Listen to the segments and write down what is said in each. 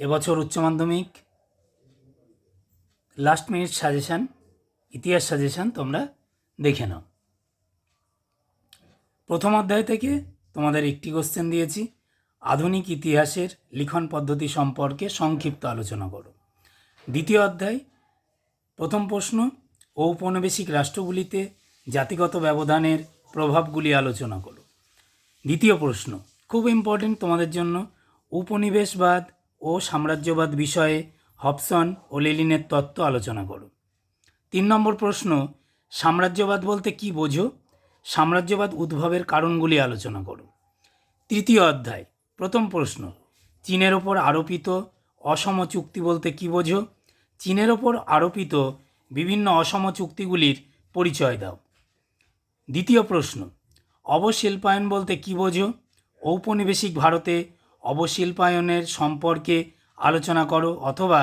এবছর উচ্চ মাধ্যমিক। লাস্ট মিনিট সাজেশান ইতিহাস সাজেশান তোমরা দেখে নাও। প্রথম অধ্যায় থেকে তোমাদের একটি কোশ্চেন দিয়েছি, আধুনিক ইতিহাসের লিখন পদ্ধতি সম্পর্কে সংক্ষিপ্ত আলোচনা করো। দ্বিতীয় অধ্যায়, প্রথম প্রশ্ন ঔপনিবেশিক রাষ্ট্রগুলিতে জাতিগত ব্যবধানের প্রভাবগুলি আলোচনা করো। দ্বিতীয় প্রশ্ন, খুব ইম্পর্টেন্ট তোমাদের জন্য উপনিবেশবাদ ও সাম্রাজ্যবাদ বিষয়ে হবসন ও লেলিনের তত্ত্ব আলোচনা করো তিন নম্বর প্রশ্ন, সাম্রাজ্যবাদ বলতে কি বোঝো? সাম্রাজ্যবাদ উদ্ভবের কারণগুলি আলোচনা করো তৃতীয় অধ্যায়, প্রথম প্রশ্ন, চীনের ওপর আরোপিত অসম চুক্তি বলতে কি বোঝো? চীনের ওপর আরোপিত বিভিন্ন অসম চুক্তিগুলির পরিচয় দাও। দ্বিতীয় প্রশ্ন, অবশিল্পায়ন বলতে কি বোঝো? ঔপনিবেশিক ভারতে অবশিল্পায়নের সম্পর্কে আলোচনা করো অথবা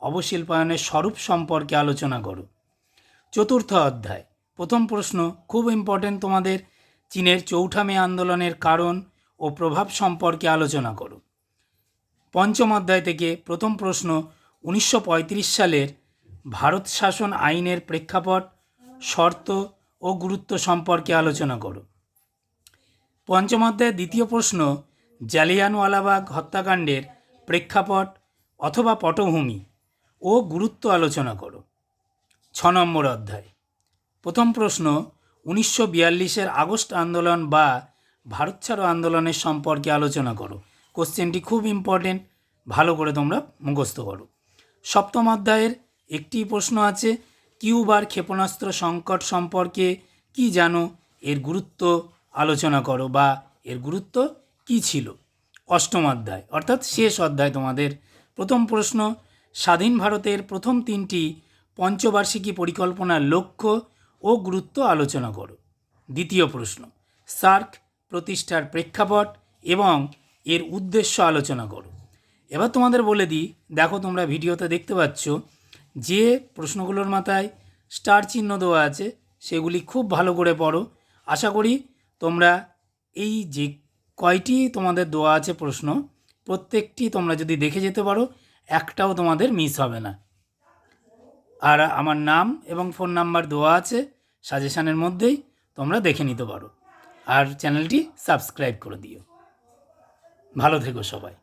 অবশিল্পায়নের স্বরূপ সম্পর্কে আলোচনা করো। চতুর্থ অধ্যায়। প্রথম প্রশ্ন, খুব ইম্পর্টেন্ট তোমাদের চীনের চৌঠা মে আন্দোলনের কারণ ও প্রভাব সম্পর্কে আলোচনা করো। পঞ্চম অধ্যায় থেকে প্রথম প্রশ্ন, উনিশশো পঁয়ত্রিশ সালের ভারত শাসন আইনের প্রেক্ষাপট, শর্ত ও গুরুত্ব সম্পর্কে আলোচনা করো। পঞ্চম অধ্যায়ের দ্বিতীয় প্রশ্ন জালিয়ানওয়ালাবাগ হত্যাকাণ্ডের প্রেক্ষাপট অথবা পটভূমি ও গুরুত্ব আলোচনা করো। ছ নম্বর অধ্যায়। প্রথম প্রশ্ন, উনিশশো বিয়াল্লিশের আগস্ট আন্দোলন বা ভারত ছাড়ো আন্দোলনের সম্পর্কে আলোচনা করো। কোশ্চেনটি খুব ইম্পর্টেন্ট, ভালো করে তোমরা মুখস্থ করো। সপ্তম অধ্যায়ের একটি প্রশ্ন আছে, কিউবার ক্ষেপণাস্ত্র সংকট সম্পর্কে কি জানো? এর গুরুত্ব আলোচনা করো বা এর গুরুত্ব কি ছিল, অষ্টম অধ্যায়। অর্থাৎ শেষ অধ্যায় তোমাদের। প্রথম প্রশ্ন, স্বাধীন ভারতের প্রথম তিনটি পঞ্চবার্ষিকী পরিকল্পনার লক্ষ্য ও গুরুত্ব আলোচনা করো। দ্বিতীয় প্রশ্ন, সার্ক প্রতিষ্ঠার প্রেক্ষাপট এবং এর উদ্দেশ্য আলোচনা করো। এবার তোমাদের বলে দিই, দেখো তোমরা ভিডিওতে দেখতে পাচ্ছ যে প্রশ্নগুলোর মাথায় স্টার চিহ্ন দেওয়া আছে, সেগুলি খুব ভালো করে পড়ো। আশা করি তোমরা এই যে কয়টি তোমাদের দোয়া আছে প্রশ্ন? প্রত্যেকটি তোমরা যদি দেখে যেতে পারো, একটাও তোমাদের মিস হবে না। আর আমার নাম এবং ফোন নাম্বার দেওয়া আছে সাজেশানের মধ্যেই, তোমরা দেখে নিতে পারো। আর চ্যানেলটি সাবস্ক্রাইব করে দিও। ভালো থেকো সবাই।